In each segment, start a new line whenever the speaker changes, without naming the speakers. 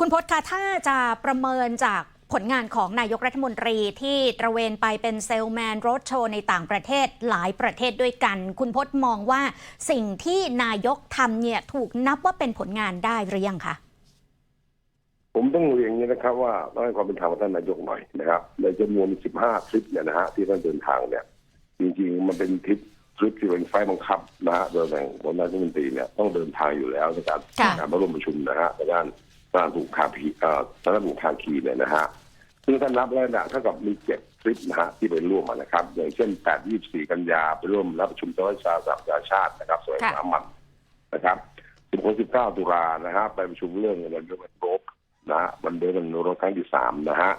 คุณพจน์คะถ้าจะประเมินจากผลงานของนายกรัฐมนตรีที่ตระเวนไปเป็นเซลแมนรถโชว์ในต่างประเทศหลายประเทศด้วยกัน คุณพจน์มองว่าสิ่งที่นายกทำเนี่ยถูกนับว่าเป็นผลงานได้หรือยังคะ
ผมต้องเรียนอย่างนี้นะครับ ว่าต้องให้ความเป็นธรรมกับท่านนายกหน่อยนะครับในจำนวน 15 ทริปเนี่ยนะฮะที่ท่านเดินทางเนี่ย จริงๆมันเป็นทริปทริปที่เป็นไฟล์บังคับนะฮะโดยแบ่งบนนายกรัฐมนตรีเนี่ยต้องเดินทางอยู่แล้วในการ
ค่ะ
การมาร่วมประชุมนะฮะในด้าน ด้านถูกคาพีเอ่อด้านถูกคาคีเนี่ยนะฮะซึ่งท่านนับแล้วนี่ยเท่ากับมีเจ็ดทริปนะฮะที่ไปร่วมนะครับ อย่างเช่น8 24กันยาไปร่วมรับประชุมสมัชชาสหประชาชาตินะครับสมัยสามัญนะครับ16 19ตุลานะฮะไปประชุมเรื่องเงินเดือนโรบนะฮะวันเดือนโรครั้งที่สามนะฮะ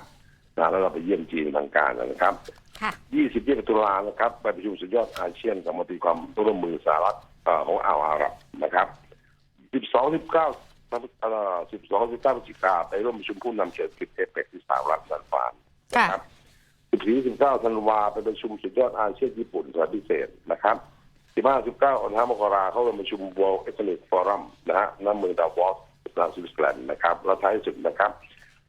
นะแล้วเราไปเยี่ยมจีนทางการนะครับ
ค่ะ
20ยี่ตุลานะครับไปประชุมสุดยอดอาเซียนกับมตรีความร่วมมือสหรัฐของอ่าวอาหรับนะครับ12 19เก้า อ่อ12 19พฤศจิกาไปร่วมประชุมผู้นำเศรษฐกิจเอเปกที่สหรัฐซานฟราน
ค่ะ
นะครับ14 19ธันวาไปประชุมสุดยอดอาเซียนญี่ปุ่นสถพิเศษนะครับ15 19อนทามกราเข้าร่วมประชุม World Economic Forum นะฮะณเมืองดาวอสรัฐสวิตเซอร์แลนด์นะครับแล้วท้ายสุดนะครับ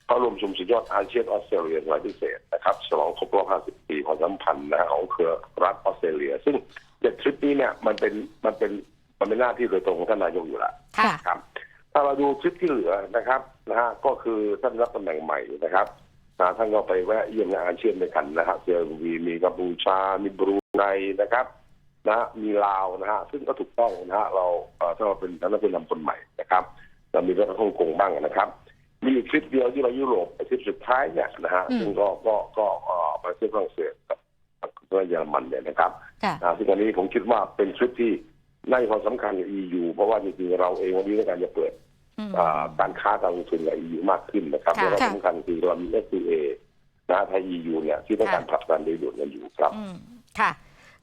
เข้าร่วมประชุมสุดยอดอาเซียนออสเตรเลียสถพิเศษนะครับฉลองครบรอบ 50 ปีความสัมพันธ์นะฮะของเครือรัฐออสเตรเลีย ซึ่งเจ็ดทริปนี้เนี่ยมันเป็นมันเป็นมันเป็นหน้าที่โดยตรงของท่านนายกอยู่แล้ว
ค่ะ
ครับ ถ้าเราดูทริปที่เหลือนะครับนะฮะก็คือท่านรับตำแหน่งใหม่นะครับนะท่านก็ไปแวะเยี่ยมในอาเซียนด้วยกันนะฮะเซอร์วีมีกัมพูชา มีบรูไนนะครับ นะฮะมีลาวนะฮะซึ่งก็ถูกต้องนะฮะเราเอ่อถ้าเราเป็นท่านผู้นำคนใหม่นะครับเรามีเรื่องฮ่องกงบ้างนะครับ มีอีกทริปเดียวที่ไปยุโรปไปทริปสุดท้ายเนี่ยนะฮะ
อืม
ซึ่งก็ก็ก็เอ่อไปที่ฝรั่งเศสกับกับเยอรมันเนี่ยนะครับ
ค่ะ
อ่าซึ่งอันนี้ผมคิดว่าเป็นทริปที่ น่าจะความสำคัญกับ EU เพราะว่าจริงๆเราเองวันนี้ในการจะเปิด
อืม
อ่าการค้าการลงทุนกับ EU มากขึ้นนะครับ
ค่ะ
แล้วก็
ค่ะ
สำคัญคือเรามี FTA นะฮะไทย EU เนี่ยที่ต้องการผลักดันโดยด่วนกันอยู่ครับ
อืมค่ะ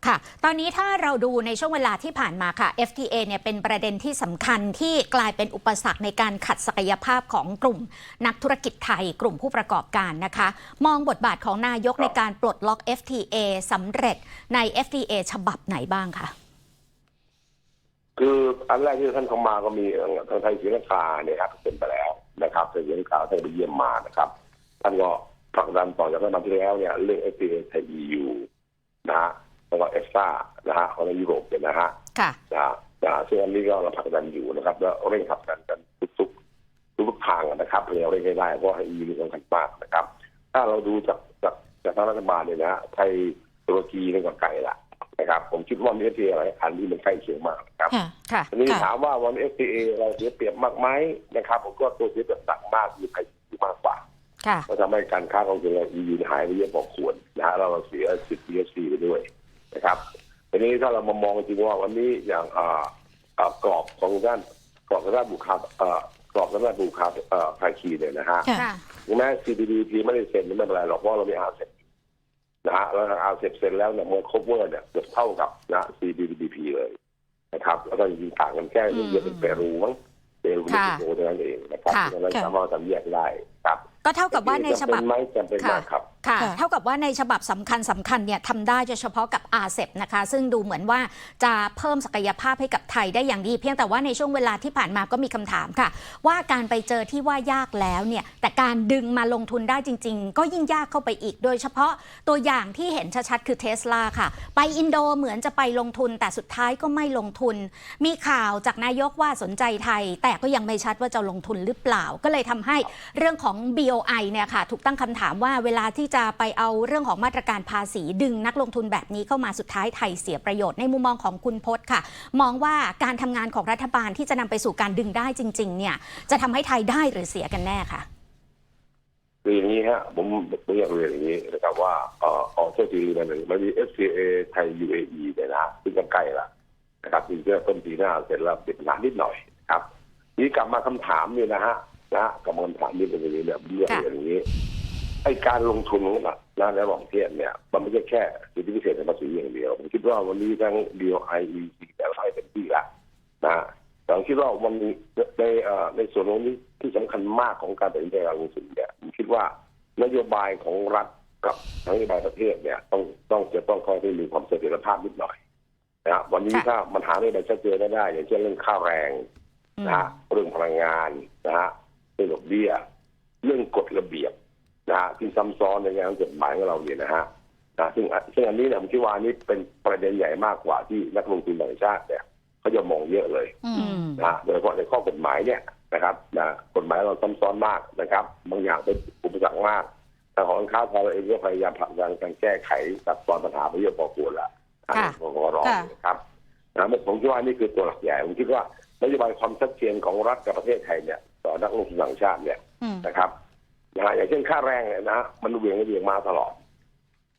ค่ะ ตอนนี้ถ้าเราดูในช่วงเวลาที่ผ่านมาค่ะ FTA เนี่ยเป็นประเด็นที่สำคัญที่กลายเป็นอุปสรรคในการขัดศักยภาพของกลุ่ม นักธุรกิจไทย กลุ่มผู้ประกอบการนะคะ มองบทบาทของนายก
ครับ
ในการปลดล็อก FTA สำเร็จใน FTA ฉบับไหนบ้างคะ
คืออันแรกที่ท่านเข้ามาก็มีเอ่อทางไทยศรีลังกาเนี่ยครับเป็นไปแล้วนะครับไทยศรีลังกาท่านไปเยี่ยมมานะครับ ท่านก็ผลักดันต่อจากรัฐบาลที่แล้วเนี่ยเรื่อง FTA ไทย EU นะฮะแล้วก็เอฟซ่านะฮะของในยุโรปเนี่ยนะฮะ
ค่ะ
นะฮะนะฮะซึ่งอันนี้ก็เราผลักดันอยู่นะครับ แล้วเร่งผลักดันกันทุกๆทุกๆทางนะครับเร็วเร่งให้ได้เพราะให้ EU มีสำคัญมากนะครับ ถ้าเราดูจากจากจากทางรัฐบาลเนี่ยนะฮะไทยตุรกีนี่ก็ไกลละ นะครับ ผมคิดว่ามี FTA อะไรอันนี้มันใกล้เคียงมากนะครับ
ค่ะ ค่ะ
อันนี้
ค่ะ
ถามว่าวัน FTA เราเสียเปรียบมากไหมนะครับ ผมก็ตัวเสียเปรียบหนักมากมีไทยอยู่มากกว่า
ค่ะ
ก็ทำให้การค้าของเรา EU หายไปเยอะพอควรนะฮะแล้วเราเสียสิทธิ์ GSP ไปด้วยนะครับทีนี้ถ้าเรามามองจริงว่าวันนี้อย่างอ่าอ่ากรอบของด้านกรอบทางด้านบุคคลอ่ากรอบทางด้านบุคคลเอ่อภาคีเนี่ยนะฮะ
ค่ะ
ถึงแม้ CPTPP ไม่ได้เซ็นไม่เป็นไรหรอกเพราะเรามีอาเซ็น นะฮะแล้วทางอาเซ็นเซ็นแล้วเนี่ยมัน cover เนี่ยเกือบเท่ากับนะ CPTPP เลยนะครับ แล้วก็จริงๆต่างกันแค่นิดเดียวเป็นเปรูมั้งเปรูเป็น
ค่ะ
สิงคโปร์เท่านั้นเองนะครับ
ค่ะ
เพราะฉะนั้น
ค่ะ
สามารถทำแยกได้ครับ
ก็เท่ากับว่าในฉบับ
จำเป็นไหมจำเป็นมากครับ
ค่ะ
ค่ะ
เท่ากับว่าในฉบับสำคัญสำคัญเนี่ยทำได้โดยเฉพาะกับอาเซนะคะ ซึ่งดูเหมือนว่าจะเพิ่มศักยภาพให้กับไทยได้อย่างดี เพียงแต่ว่าในช่วงเวลาที่ผ่านมาก็มีคำถามค่ะ ว่าการไปเจอที่ว่ายากแล้วเนี่ยแต่การดึงมาลงทุนได้จริง ๆ ก็ยิ่งยากเข้าไปอีก โดยเฉพาะตัวอย่างที่เห็นชัดๆคือเทสลาค่ะ ไปอินโดเหมือนจะไปลงทุน แต่สุดท้ายก็ไม่ลงทุน มีข่าวจากนายกว่าสนใจไทย แต่ก็ยังไม่ชัดว่าจะลงทุนหรือเปล่าก็เลยทำให้เรื่องของ BOI เนี่ยค่ะถูกตั้งคำถามว่าเวลาที่จะไปเอาเรื่องของมาตรการภาษีดึงนักลงทุนแบบนี้เข้ามาสุดท้ายไทยเสียประโยชน์ในมุมมองของคุณพจน์ค่ะ มองว่าการทำงานของรัฐบาลที่จะนำไปสู่การดึงได้จริง ๆ เนี่ย จะทำให้ไทยได้หรือเสียกันแน่ค่ะ
คืออย่างนี้ฮะผมผมอยกเรียนอย่างนี้นะครับว่าเอ่อออโทษทีมันหนึ่งมันมี FTA ไทย UAE เนี่ยนะซึ่งก็ใกล้ละนะครับจริงๆต้นปีหน้าเสร็จแล้วติดปัญหานนิดหน่อยนะครับนี้กลับมาคำถามเนี่ยนะฮะนะกลับมาคำถามนี่เป็นอย่างนี้เนี่ยเรียก
ค่ะ
อย่างนี้ ไอ้การลงทุนของนะนะในระหว่างประเทศเนี่ย มันไม่ใช่แค่สิทธิพิเศษในภาษีอย่างเดียว ผมคิดว่าวันนี้ทั้ง DOI EC แต่ละให้เป็นที่ละนะฮะแต่ผมคิดว่าวันนี้ในเอ่อในส่วนตรงนี้ที่สำคัญมากของการตัดสินใจการลงทุนเนี่ยผมคิดว่านโยบายของรัฐกับนโยบายประเทศเนี่ยต้องต้องจะต้องค่อยๆมีความเสถียรภาพนิดหน่อยนะฮะวันนี้
ค่ะ
ถ้ามันหาได้แบบชัดเจนได้ อย่างเช่นเรื่องค่าแรง
อืม
นะฮะเรื่องพลังงานนะฮะเรื่องดอกเบี้ย เรื่องกฎระเบียบ นะฮะที่ซ้ำซ้อนในงานกฎหมายของเราเนี่ยนะฮะนะซึ่งซึ่งอันนี้เนี่ยผมคิดว่าอันนี้เป็นประเด็นใหญ่มากกว่าที่นักลงทุนต่างชาติเนี่ยเขาจะมองเยอะเลย
อื
อื
ม
ม
นะฮะโดยเฉพาะในข้อกฎหมายเนี่ยนะครับนะกฎหมายเราซับซ้อนมากนะครับ บางอย่างเป็นอุปสรรคมากแต่ของการค้าไทยเราเองก็พยายามผลักดันการแก้ไขตัดตอนปัญหาไปเยอะพอควรละ
ค่ะ
ทางกรนะครับนะผมคิดว่านี่คือตัวหลักใหญ่ผมคิดว่านโยบายความชัดเจนของรัฐกับประเทศไทยเนี่ย ต่อนักลงทุนต่างชาติเนี่ย
อืม
นะครับ นะฮะอย่างเช่นค่าแรงเนี่ยนะมันเหวี่ยงเหวี่ยงมาตลอด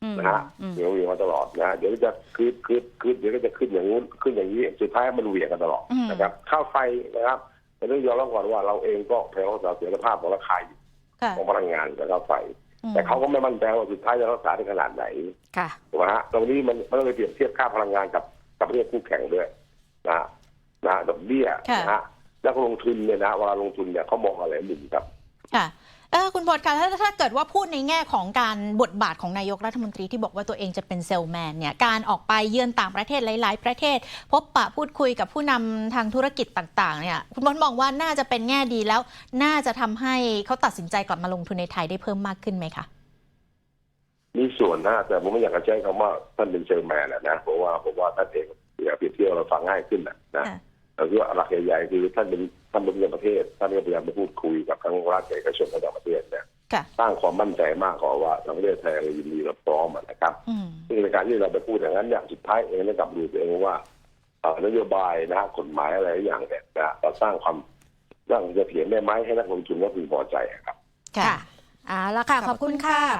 อืม
นะฮะ
อืม
เหวี่ยงเหวี่ยงมาตลอดนะฮะเดี๋ยวจะคืดคืดคืดเดี๋ยวก็จะขึ้นอย่างนู้นขึ้นอย่างนี้สุดท้ายมันเหวี่ยงกันตลอด
อืม
นะครับค่าไฟนะครับแต่ต้องยอมรับก่อนว่าเราเองก็พยายามรักษาเสถียรภาพของราคาอยู่
ค่ะ
ของพลังงานกับค่าไฟ
อืม
แต่เขาก็ไม่มั่นใจว่าสุดท้ายจะรักษาได้ขนาดไหน
ค่ะ
ถูกไหมฮะตรงนี้มันมันต้องไปเปรียบเทียบค่าพลังงานกับกับประเทศคู่แข่งด้วยนะฮะนะฮะดอกเบี้ย
ค่ะ
นะฮะนักลงทุนเนี่ยนะเวลาลงทุนเนี่ยเขามองอะไรมุมครับ
ค่ะเออคุณบดคะถ้าถ้าเกิดว่าพูดในแง่ของการบทบาทของนายกรัฐมนตรีที่บอกว่าตัวเองจะเป็นเซลแมนเนี่ยการออกไปเยือนต่างประเทศหลาย ๆ ประเทศ พบปะพูดคุยกับผู้นำทางธุรกิจต่าง ๆ เนี่ยคุณบดมองว่าน่าจะเป็นแง่ดีแล้ว น่าจะทำให้เขาตัดสินใจกลับมาลงทุนในไทยได้เพิ่มมากขึ้นไหมคะ
มีส่วนนะแต่ผมไม่อยากจะใช้คำว่าท่านเป็นเซลแมนอะนะเพราะว่าผมว่าท่านเองอยากเปรียบเทียบเราฟังง่ายขึ้นนะนะ
ค่ะ
แต่ที่ว่าหลักใหญ่ๆคือท่านเป็นท่านเป็นเรื่องประเทศท่านก็พยายามไปพูดคุยกับทั้งรัฐเอกชนและต่างประเทศเนี่ย
ค่ะ
สร้างความมั่นใจมากกว่าว่าทางประเทศไทยเรายินดีเราพร้อมอะนะครับ
อืม
ซึ่งในการที่เราไปพูดอย่างนั้นเนี่ยสุดท้ายเองต้องกลับดูตัวเองว่าเอ่อนโยบายนะฮะกฎหมายอะไรอย่างเนี่ยนะเราสร้างความสร้างเสถียรได้ไหมให้นักลงทุนว่าพึงพอใจอะครับ
ค่ะ
ค่ะเอาละค่ะขอบคุณค่ะ